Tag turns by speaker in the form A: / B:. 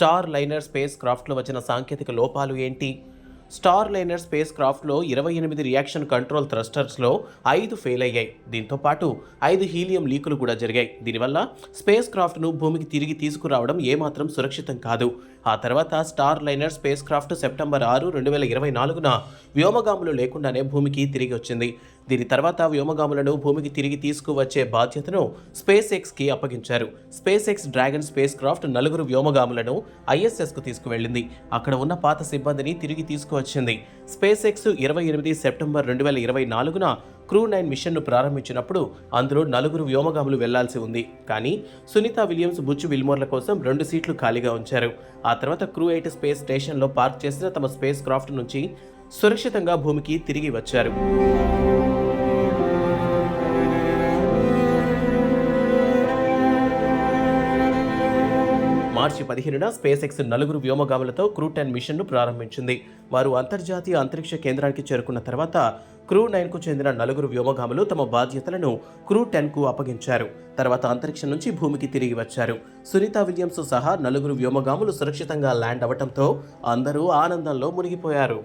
A: Star liner space క్రాఫ్ట్లో వచ్చిన సాంకేతిక లోపాలు ఏంటి? స్టార్ లైనర్ స్పేస్ క్రాఫ్ట్లో ఇరవై ఎనిమిది రియాక్షన్ కంట్రోల్ థ్రస్టర్స్లో ఐదు ఫెయిల్ అయ్యాయి. దీంతో పాటు ఐదు హీలియం లీకులు కూడా జరిగాయి. దీనివల్ల స్పేస్ క్రాఫ్ట్ను భూమికి తిరిగి తీసుకురావడం ఏమాత్రం సురక్షితం కాదు. ఆ తర్వాత Starliner spacecraft September ఆరు రెండు వేల ఇరవై నాలుగున వ్యోమగాములు లేకుండానే భూమికి తిరిగి వచ్చింది. దీని తర్వాత వ్యోమగాములను భూమికి తిరిగి తీసుకువచ్చే బాధ్యతను స్పేస్ ఎక్స్కి అప్పగించారు. SpaceX Dragon spacecraft నలుగురు వ్యోమగాములను ఐఎస్ఎస్కు తీసుకువెళ్ళింది. అక్కడ ఉన్న పాత సిబ్బందిని తిరిగి తీసుకు వచ్చింది. స్పేస్ ఎక్స్ ఇరవై ఎనిమిది సెప్టెంబర్ రెండు వేల ఇరవై నాలుగున క్రూ నైన్ మిషన్ను ప్రారంభించినప్పుడు అందులో నలుగురు వ్యోమగాములు వెళ్ళాల్సి ఉంది. కానీ సునీత విలియమ్స్ బుచ్చు విల్మోర్ల కోసం రెండు సీట్లు ఖాళీగా ఉంచారు. ఆ తర్వాత క్రూ ఎయిట్ స్పేస్ స్టేషన్లో పార్క్ చేసిన తమ స్పేస్ క్రాఫ్ట్ నుంచి సురక్షితంగా భూమికి తిరిగి వచ్చారు. మార్చి పదిహేనున స్పేస్ ఎక్స్ నలుగురు వ్యోమగాములతో క్రూ టెన్ మిషన్ను ప్రారంభించింది. వారు అంతర్జాతీయ అంతరిక్ష కేంద్రానికి చేరుకున్న తర్వాత క్రూ నైన్కు చెందిన నలుగురు వ్యోమగాములు తమ బాధ్యతలను క్రూ టెన్కు అప్పగించారు. తర్వాత అంతరిక్షం నుంచి భూమికి తిరిగి వచ్చారు. సునీత విలియమ్స్ సహా నలుగురు వ్యోమగాములు సురక్షితంగా ల్యాండ్ అవటంతో అందరూ ఆనందంలో మునిగిపోయారు.